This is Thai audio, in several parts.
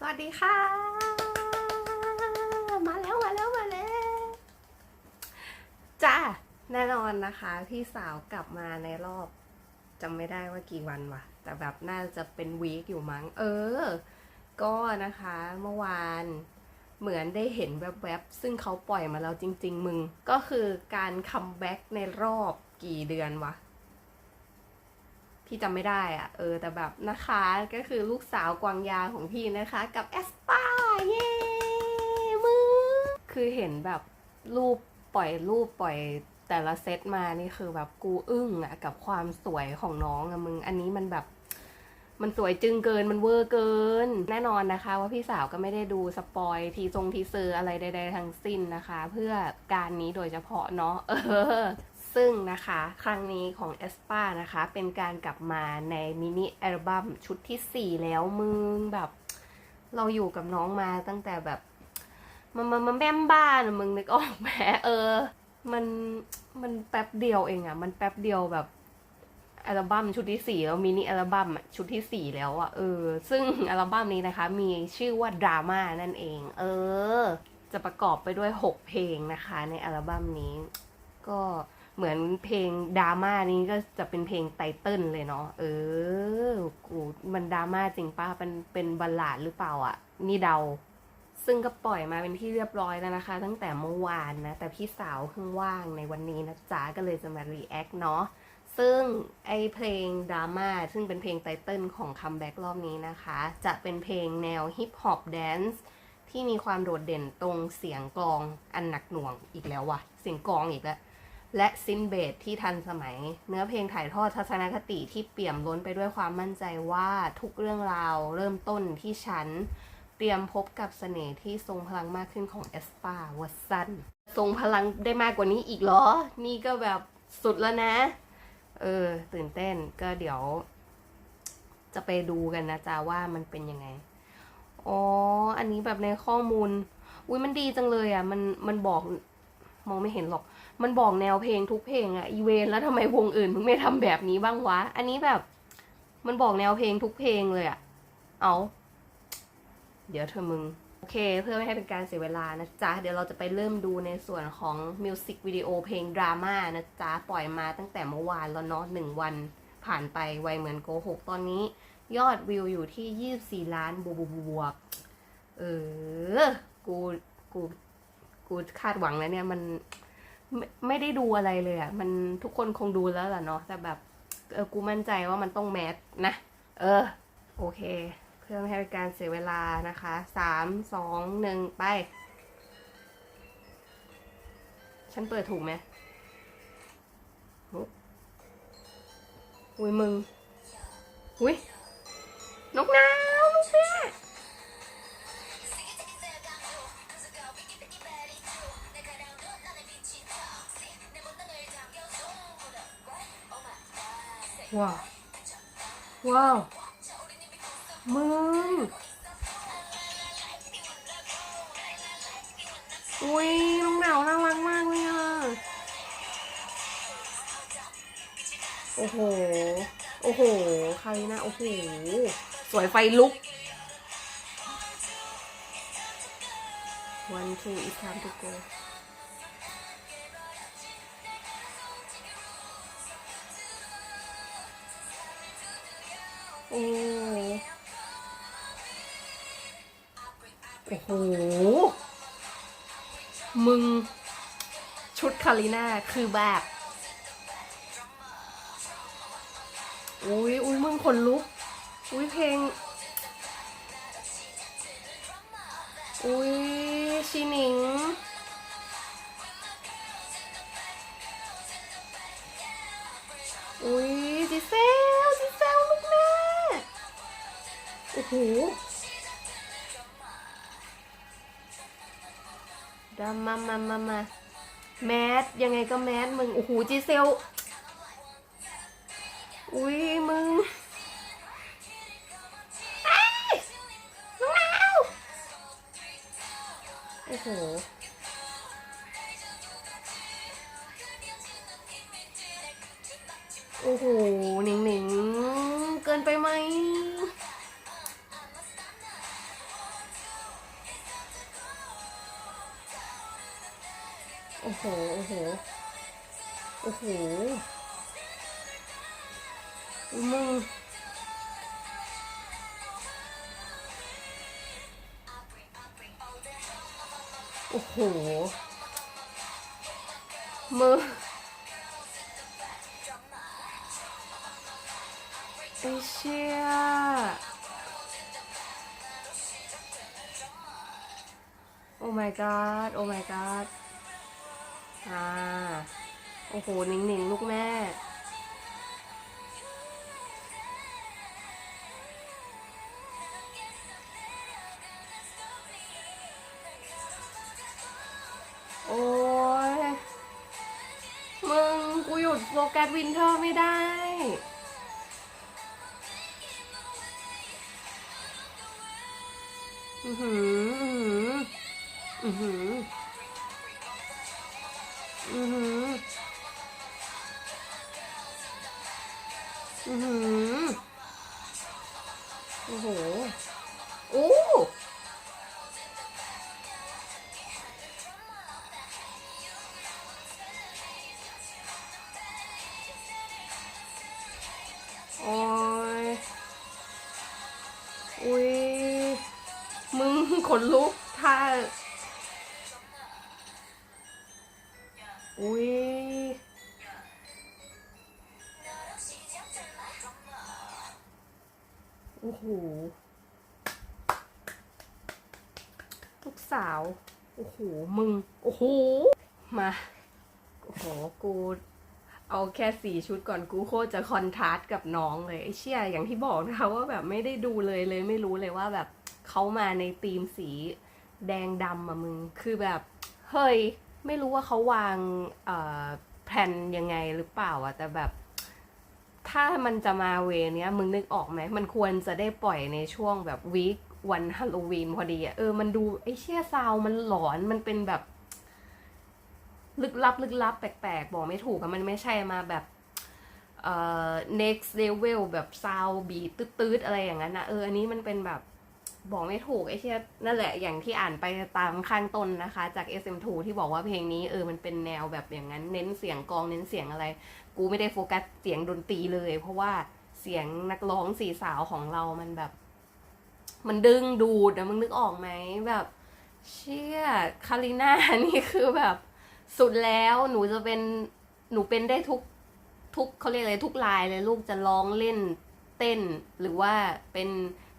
สวัสดีค่ะ มาแล้วมาแล้วมาแล้วจ้าแน่นอนนะคะ พี่สาวกลับมาในรอบจำไม่ได้ว่ากี่วันวะแต่แบบน่าจะเป็นวีคอยู่มั้ง เออ ก็นะคะเมื่อวานเหมือนได้เห็นแวบๆ ซึ่งเขาปล่อยมาแล้วจริง ๆ มึง ก็คือการคัมแบ็กในรอบกี่เดือนวะ พี่จำไม่ได้อะเออแต่แบบนะคะก็คือลูกสาวกวางยาของพี่นะคะ กับแอสปาเย้มึงคือเห็นแบบรูปปล่อยรูปปล่อยแต่ละเซตมานี่คือแบบกูอึ้งอะกับความสวยของน้องอะมึง อันนี้มันแบบมันสวยจึงเกินมันเวอร์เกิน แน่นอนนะคะ ว่าพี่สาวก็ไม่ได้ดูสปอยทีทรงทีเซอร์อะไรใดๆทั้งสิ้นนะคะ เพื่อการนี้โดยเฉพาะเนาะเออ ซึ่งนะคะ ครั้งนี้ของ e s p a นะคะ เป็นการกลับมาในมินิอัลบั้มชุดที่ 4 แล้วมึงแบบ เราอยู่กับน้องมาตั้งแต่แบบมันมันมันแม่มบ้านอะมึงนึกออกไหมเออ มันมันแป๊บเดียวเองอะมันแป๊บเดียวแบบอัลบั้มชุดที่สี่แล้วมินิอัลบั้มชุดที่สี่แล้วอะเออ ซึ่งอัลบั้มนี้นะคะ มีชื่อว่าดราม่านั่นเอง เออ จะประกอบไปด้วย 6 เพลงนะคะ ในอัลบั้มนี้ ก็ เหมือนเพลงดราม่านี้ก็จะเป็นเพลงไตเติ้ลเลยเนาะเออกูมันดราม่าจริงป้าเป็นเป็นบัลลาดหรือเปล่าอะ่ะ นี่เดา ซึ่งก็ปล่อยมาเป็นที่เรียบร้อยแล้วนะคะ ตั้งแต่เมื่อวานนะ แต่พี่สาวเพิ่งว่างในวันนี้นะจ๊ะก็เลยจะมารีแอคเนาะซึ่งไอเพลงดราม่าซึ่งเป็นเพลงไตเติ้ลของคัมแบ็กรอบนี้นะคะ จะเป็นเพลงแนวฮิปฮอปแดนซ์ที่มีความโดดเด่นตรงเสียงกลองอันหนักหน่วงอีกแล้วว่ะ เสียงกลองอีกแล้ว และซินเบสที่ทันสมัย เนื้อเพลงถ่ายทอดทัศนคติที่เปี่ยมล้นไปด้วยความมั่นใจว่าทุกเรื่องราวเริ่มต้นที่ฉัน เตรียมพบกับเสน่ห์ที่ทรงพลังมากขึ้นของเอสปาวัสันทรงพลังได้มากกว่านี้อีกเหรอ นี่ก็แบบสุดแล้วนะ เออ ตื่นเต้นก็เดี๋ยว จะไปดูกันนะจ๊ะว่ามันเป็นยังไง อ๋อ อันนี้แบบในข้อมูล อุ้ยมันดีจังเลยอะ มันมันบอกมองไม่เห็นหรอก มันบอกแนวเพลงทุกเพลงอะอีเวนแล้วทำไมวงอื่นมึงไม่ทำแบบนี้บ้างวะ อันนี้แบบ มันบอกแนวเพลงทุกเพลงเลยอะเอาเดี๋ยวเธอมึง โอเค เพื่อไม่ให้เป็นการเสียเวลานะจ๊ะ เดี๋ยวเราจะไปเริ่มดูในส่วนของมิวสิกวิดีโอเพลงดราม่านะจ๊ะ ปล่อยมาตั้งแต่เมื่อวานแล้วเนาะหนึ่งวันผ่านไปไวเหมือนโกหกตอนนี้ ยอดวิวอยู่ที่ 24 ล้านบวกบวกเออ กู กู กูคาดหวังแล้วเนี่ยมัน ไม่ไม่ได้ดูอะไรเลยอะ่ะ มันทุกคนคงดูแล้วแหละเนาะแต่แบบเออกูมั่นใจว่ามันต้องแมสนะ เออ โอเคเพื่อไม่ให้เป็นการเสียเวลานะคะสามสองหนึ่งไป ฉันเปิดถูกไหมอุ้ยมึง อุ้ยนกนาวลูกแม่ ว้าว ว้าว มึง อุ้ยน้องหนาวน่ารักมากเลยอะ โอ้โห โอ้โห ใครนะ โอ้โห สวยไฟลุก one two it's time to go โอ้โอ้โห มึง ชุดคาริน่าคือแบบ อุ้ยอุ้ยมึงขนลุก อุ้ยเพลง อุ้ยชีหนิง โอ้โหดามามามามาแมสยังไงก็แมสมึง โอ้โหจีเซล อุ้ยมึงโอ้โห โอ้โหหนิงหนิงเกินไปไหม โอ้โห โอ้โห โอ้โหอุ๊ยมึงโอ้โห มือไอเชี่ยโอ้ my god โอ้ my god อ่า โอ้โหหนิงหนิงลูกแม่ โอ้ย มึง กูหยุดโฟกัสวินเทอร์ไม่ได้อือหือ อือหือ อือหือ อือหือ โอ้โห โอ้โอ้ยอุ้ย มึงขนลุก ถ้า อุ้ยโอ้โหลูกสาว โอ้โห มึง โอ้โห มา โอ้โห กู เอาแค่สี่ชุดก่อนกูโคตรจะคอนทราสต์กับน้องเลยไอ้เชี่ยอย่างที่บอกนะคะว่าแบบไม่ได้ดูเลยเลยไม่รู้เลยว่าแบบเขามาในธีมสีแดงดำอะมึง คือแบบ เฮ้ย ไม่รู้ว่าเขาวางแผนยังไงหรือเปล่าอะแต่แบบถ้ามันจะมาเวเนี้ยมึงนึกออกไหม มันควรจะได้ปล่อยในช่วงแบบวีควันฮาโลวีนพอดีอะเออมันดูไอ้เชี่ยซาวมันหลอนมันเป็นแบบ ลึกลับ ลึกลับ แปลกๆ บอกไม่ถูกอะมันไม่ใช่มาแบบเอ่อ next level แบบซาวบีตืดๆ อะไรอย่างนั้นนะเอออันนี้มันเป็นแบบ บอกไม่ถูกไอ้เชี่ยนั่นแหละอย่างที่อ่านไปตามข้างต้นนะคะ จาก SM2 ที่บอกว่าเพลงนี้เออมันเป็นแนวแบบอย่างนั้น เน้นเสียงกองเน้นเสียงอะไร กูไม่ได้โฟกัสเสียงดนตรีเลย เพราะว่าเสียงนักร้องสี่สาวของเรามันแบบ มันดึงดูดนะมึงนึกออกไหมแบบ เชี่ยคาริน่านี่คือแบบ สุดแล้วหนูจะเป็นหนูเป็นได้ทุกทุกเขาเรียกอะไรทุกลายเลยลูกจะร้องเล่นเต้นหรือว่าเป็น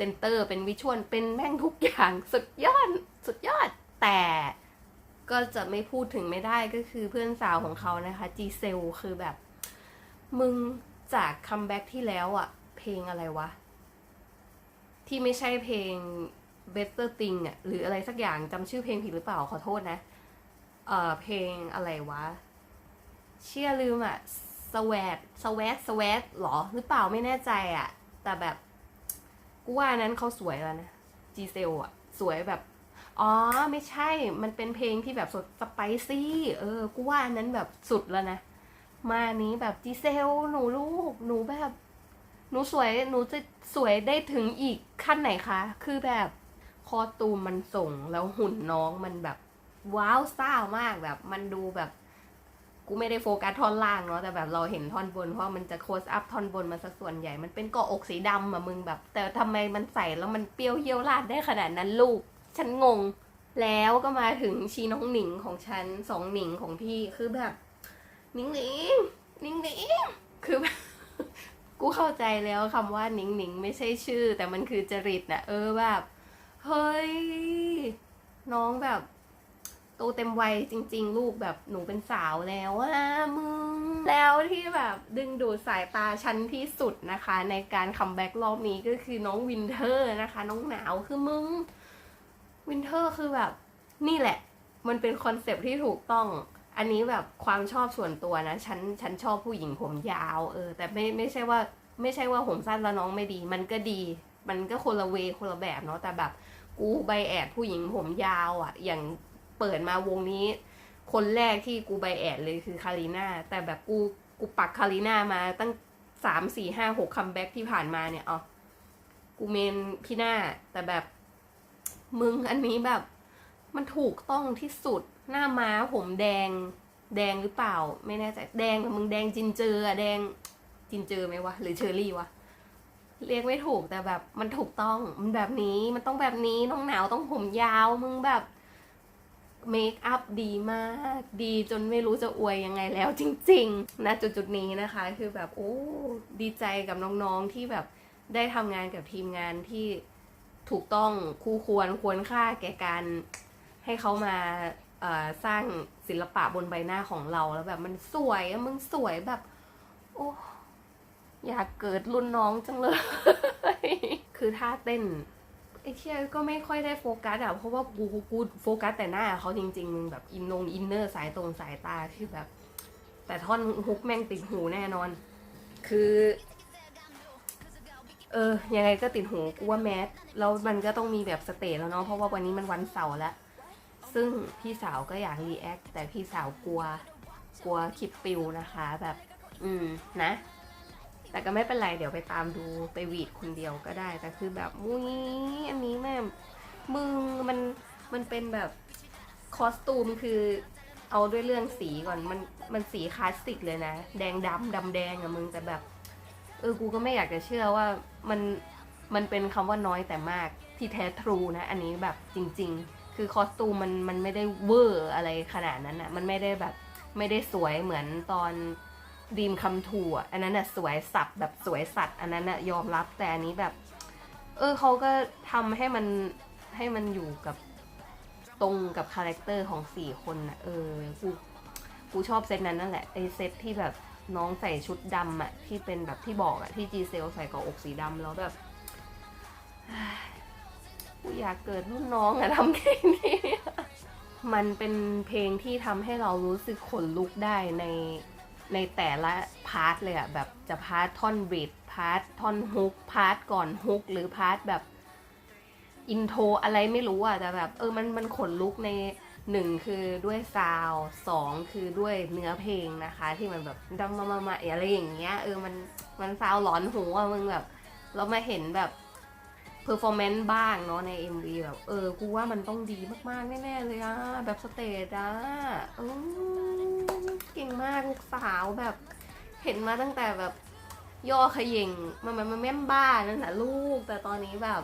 ซนเตอร์ เป็นวิชวลเป็นแม่งทุกอย่างสุดยอดสุดยอด แต่ก็จะไม่พูดถึงไม่ได้ก็คือเพื่อนสาวของเขานะคะจีเซลคือแบบ มึงจากคัมแบ็กที่แล้วอะเพลงอะไรวะ ที่ไม่ใช่เพลง Better Thing อะหรืออะไรสักอย่างจำชื่อเพลงผิดหรือเปล่าขอโทษนะ เออเพลงอะไรวะ เชื่อลืมอะสว a ดสว a ดสว a ดหรอหรือเปล่าไม่แน่ใจอะแต่แบบ กูว่านั้นเขาสวยแล้วนะจีเซลอะสวยแบบ อ๋อไม่ใช่ มันเป็นเพลงที่แบบสดสไปซี่ เออ กูว่านนั้นแบบสุดแล้วนะ มานี้แบบจีเซลหนูลูก หนูแบบ หนูสวย หนูจะสวยได้ถึงอีกขั้นไหนคะ คือแบบคอตูมมันส่งแล้วหุ่นน้องมันแบบ ว้าวซ่ามากแบบมันดูแบบ กูไม่ได้โฟกัสท่อนล่างเนาะแต่แบบเราเห็นท่อนบนเพราะมันจะโคสอัพท่อนบนมาสักส่วนใหญ่ มันเป็นเกาะอกสีดำอะมึงแบบ แต่ทำไมมันใส่แล้วมันเปรี้ยวเยี่ยวราดได้ขนาดนั้นลูก ฉันงง แล้วก็มาถึงชีน้องหนิงของฉันสองหนิงของพี่คือแบบหนิงหนิงหนิงหนิงคือแบบกูเข้าใจแล้วคำว่าหนิงหนิงไม่ใช่ชื่อ แต่มันคือจริตนะเออแบบเฮ้ยน้องแบบ โตเต็มวัยจริง ๆ ลูกแบบหนูเป็นสาวแล้วอะมึง แล้วที่แบบดึงดูดสายตาฉันที่สุดนะคะ ในการคัมแบ็กรอบนี้ก็คือน้องวินเทอร์นะคะ น้องหนาวคือมึง วินเทอร์คือแบบนี่แหละ มันเป็นคอนเซปที่ถูกต้อง อันนี้แบบความชอบส่วนตัวนะฉันฉันชอบผู้หญิงผมยาวเออ แต่ไม่ไม่ใช่ว่าไม่ใช่ว่าผมสั้นแล้วน้องไม่ดี มันก็ดี มันก็คนละเวคนละแบบเนาะแต่แบบกูใบแอดผู้หญิงผมยาวอะ่ะ อย่าง เปิดมาวงนี้ คนแรกที่กูใบแอดเลยคือคารีนาแต่แบบกูกูปักคารีนามาตั้งสามสี่ห้าหกคัมแบ็กที่ผ่านมาเนี่ยอ๋อกูเมนพี่หน้าแต่แบบมึงอันนี้แบบ มันถูกต้องที่สุดหน้าม้าผมแดง แดงหรือเปล่า ไม่แน่ใจแดงแต่มึงแดงจินเจออะแดงจินเจอไหมวะหรือเชอรี่วะเรียกไม่ถูกแต่แบบมันถูกต้องมันแบบนี้มันต้องแบบนี้น้องหนาวต้องผมยาวมึงแบบ เมคอัพดีมาก ดีจนไม่รู้จะอวยยังไงแล้วจริงๆนะจุดๆนี้นะคะ คือแบบ โอ้ ดีใจกับน้องๆที่แบบได้ทำงานกับทีมงานที่ถูกต้องคู่ควรควรค่าแก่การให้เขามาสร้างศิลปะบนใบหน้าของเราแล้วแบบมันสวยมึงสวยแบบ โอ้อยากเกิดรุ่นน้องจังเลย คือท่าเต้น ไอ้เชี่ยก็ไม่ค่อยได้โฟกัสอะเพราะว่ากูกูกูโฟกัสแต่หน้าเขาจริงๆมึงแบบอินนงอินเนอร์สายตรงสายตาที่แบบ แต่ท่อนฮุกแม่งติดหูแน่นอน คือ เออ ยังไงก็ติดหูกูว่าแมสแล้วมันก็ต้องมีแบบสเตจแล้วเนาะเพราะว่าวันนี้มันวันเสาร์แล้ว ซึ่งพี่สาวก็อยากรีแอคแต่พี่สาวกลัว กลัวคลิปปิวนะคะ แบบ อืมนะ แต่ก็ไม่เป็นไรเดี๋ยวไปตามดูไปหวีดคนเดียวก็ได้ แต่คือแบบมุ้ยอันนี้แม่มึงมันมันเป็นแบบคอสตูมคือเอาด้วยเรื่องสีก่อนมันมันสีคลาสสิกเลยนะ แดงดำดำแดงอะมึงแต่แบบ เออกูก็ไม่อยากจะเชื่อว่ามันมันเป็นคำว่าน้อยแต่มากที่แท้ทรูนะ อันนี้แบบจริง ๆ คือคอสตูมมันมันไม่ได้เวอร์อะไรขนาดนั้นอะมันไม่ได้แบบไม่ได้สวยเหมือนตอน ดีมคำถูอะอันนั้นน่ะสวยสับแบบสวยสัตว์อันนั้นน่ะยอมรับแต่อันนี้แบบ เออเขาก็ทำให้มันให้มันอยู่กับตรงกับคาแรคเตอร์ของสี่คนน่ะเออกูกูชอบเซตนั้นนั่นแหละไอเซตที่แบบน้องใส่ชุดดำอะที่เป็นแบบที่บอกอะที่จีเซลใส่กาะอกสีดำแล้วแบบกูอยากเกิดรุ่นน้องอะทำแค่นี้มันเป็นเพลงที่ทำให้เรารู้สึกขนลุกได้ใน ในแต่ละพาร์ทเลยอะแบบจะพาร์ทท่อนบรีดพาร์ทท่อนฮุกพาร์ทก่อนฮุกหรือพาร์ทแบบอินโทรอะไรไม่รู้อะแต่แบบเออมันมันขนลุกในหนึ่งคือด้วยซาวสองคือด้วยเนื้อเพลงนะคะ ที่มันแบบดังมามามาอะไรอย่างเงี้ยเออมันมันซาวหลอนหูอะมึงแบบเรามาเห็นแบบเพอร์ฟอร์แมนซ์บ้างเนาะใน MV แบบเออกูว่ามันต้องดีมากๆแน่ๆเลยอะแบบสเตจอะอ เก่งมากลูกสาวแบบ เห็นมาตั้งแต่แบบย่อขย่งมันมันมันแม่มบ้านั่นแหละลูก แต่ตอนนี้แบบ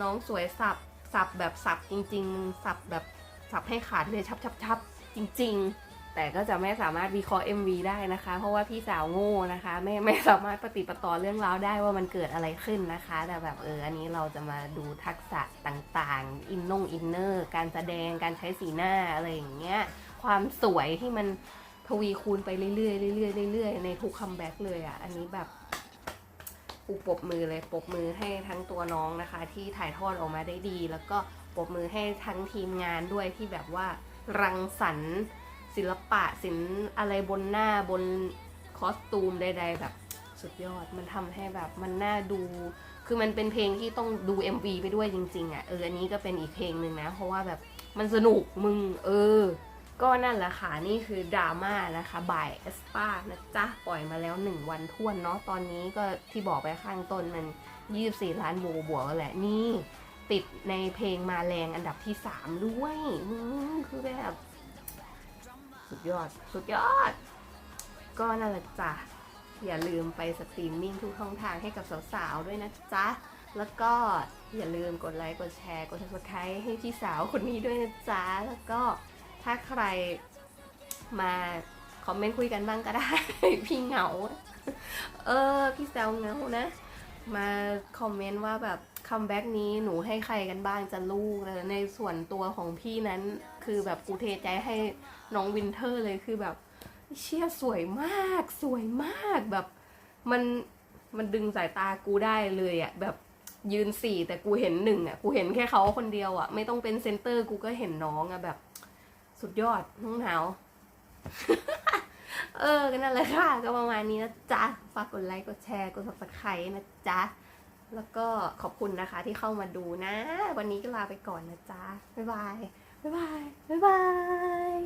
น้องสวยสับสับแบบสับจริง ๆ สับแบบสับให้ขาดเลยชับชับชับจริง ๆ แต่ก็จะไม่สามารถวิเคราะห์ MV ได้นะคะ เพราะว่าพี่สาวโง่นะคะ ไม่ไม่สามารถปฏิปต่อเรื่องราวได้ว่ามันเกิดอะไรขึ้นนะคะ แต่แบบเอออันนี้เราจะมาดูทักษะต่างๆ อินนงอินเนอร์ การแสดงการใช้สีหน้าอะไรอย่างเงี้ย ความสวยที่มันทวีคูณไปเรื่อยๆเรื่อยๆเรื่อยๆในทุกคัมแบ็กเลยอะ อันนี้แบบปูปบมือเลยปบมือให้ทั้งตัวน้องนะคะ ที่ถ่ายทอดออกมาได้ดี แล้วก็ปบมือให้ทั้งทีมงานด้วยที่แบบว่ารังสรรค์ศิลปะศิลอะไรบนหน้าบนคอสตูมใดๆแบบสุดยอดมันทำให้แบบมันน่าดู คือมันเป็นเพลงที่ต้องดู MV ไปด้วยจริง ๆอะเอออันนี้ก็เป็นอีกเพลงหนึ่งนะ เพราะว่าแบบมันสนุกมึงเออ ก็นั่นแหละค่ะ นี่คือดราม่านะคะบ่ายเอสปานะจ๊ะ ปล่อยมาแล้ว 1 วันท่วนเนาะตอนนี้ก็ที่บอกไปข้างต้นมัน 24 ล้านโบวกแล้วแหละนี่ติดในเพลงมาแรงอันดับที่ 3 ด้วยคือแบบ สุดยอด สุดยอด ก็นั่นแหละจ้ะ อย่าลืมไปสตรีมมิ่งทุกช่องทางให้กับสาวๆด้วยนะจ๊ะ แล้วก็อย่าลืมกดไลค์ กดแชร์ กด subscribe ให้พี่สาวคนนี้ด้วยนะจ๊ะ แล้วก็ ถ้าใครมาคอมเมนต์คุยกันบ้างก็ได้ พี่เหงา เออ พี่แซวเหงานะ มาคอมเมนต์ว่าแบบคัมแบ็กนี้หนูให้ใครกันบ้างจะลูกเลยในส่วนตัวของพี่นั้น คือแบบกูเทใจให้น้องวินเทอร์เลยคือแบบ เชี่ยสวยมาก สวยมากแบบมันมันดึงสายตากูได้เลยอะแบบยืนสี่แต่กูเห็นหนึ่งอะกูเห็นแค่เขาคนเดียวอะไม่ต้องเป็นเซนเตอร์กูก็เห็นน้องอะแบบ สุดยอดน้องหนาว เออก็นั่นแหละค่ะ ก็ประมาณนี้นะจ๊ะ ฝากกดไลค์กดแชร์กด subscribe นะจ๊ะ แล้วก็ขอบคุณนะคะที่เข้ามาดูนะ วันนี้ก็ลาไปก่อนนะจ๊ะ บ๊ายบาย บ๊ายบาย บ๊ายบาย